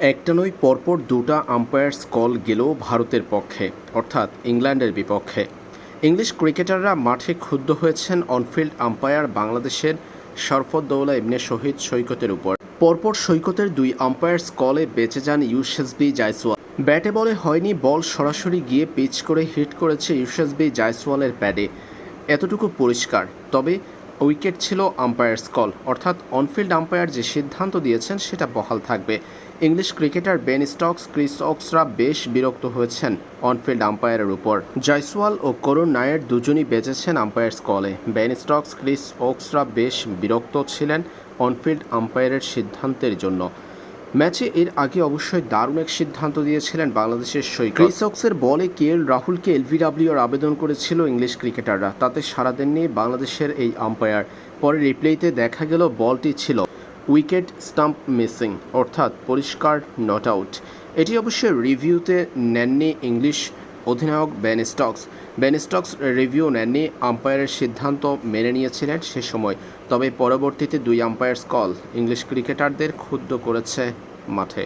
একটা নয়, পরপর দুটা আম্পায়ার্স কল গেল ভারতের পক্ষে, অর্থাৎ ইংল্যান্ডের বিপক্ষে। ইংলিশ ক্রিকেটাররা মাঠে ক্ষুব্ধ হয়েছেন অনফিল্ড আম্পায়ার বাংলাদেশের শরফদ্দৌলা ইবনে শহীদ সৈকতের উপর। পরপর সৈকতের দুই আম্পায়ার্স কলে বেঁচে যান ইউসেসবি জায়সওয়াল ব্যাটে বলে হয়নি, বল সরাসরি গিয়ে পিচ করে হিট করেছে ইউসেসবি জায়সওয়ালের প্যাডে এতটুকু পরিষ্কার। তবে উইকেট ছিল আম্পায়ার স্কল অর্থাৎ অনফিল্ড আম্পায়ার যে সিদ্ধান্ত দিয়েছেন, সেটা বহাল থাকবে। English cricketer Ben Stokes, Chris অক্সরা বেশ বিরক্ত হয়েছেন অনফিল্ড আম্পায়ারের উপর। জয়সওয়াল ও করুণ নায়ের দুজনই বেঁচেছেন আম্পায়ার্স কলে। বেন স্টকস, ক্রিস অক্সরা বেশ বিরক্ত ছিলেন অনফিল্ড আম্পায়ারের সিদ্ধান্তের জন্য। ম্যাচে এর আগে অবশ্যই দারুণ এক সিদ্ধান্ত দিয়েছিলেন বাংলাদেশের সৈকত। ক্রিসক্সের বলে কে এল রাহুলকে এলভিডাব্লিউর আবেদন করেছিল ইংলিশ ক্রিকেটাররা। তাতে সারা দেননি বাংলাদেশের এই আম্পায়ার। পরে রিপ্লেতে দেখা গেল বলটি ছিল, উইকেট স্টাম্প মিসিং অর্থাৎ পরিষ্কার নট আউট। এটি অবশ্যই রিভিউতে নেননি ইংলিশ অধিনায়ক Ben Stokes. Ben Stokes review নেননি, আম্পায়ারের সিদ্ধান্ত মেনে নিয়েছিলেন সে সময়, তবে পরবর্তীতে দুই আম্পায়ার্স কল ইংলিশ ক্রিকেটারদের ক্ষুব্ধ করেছে মাঠে।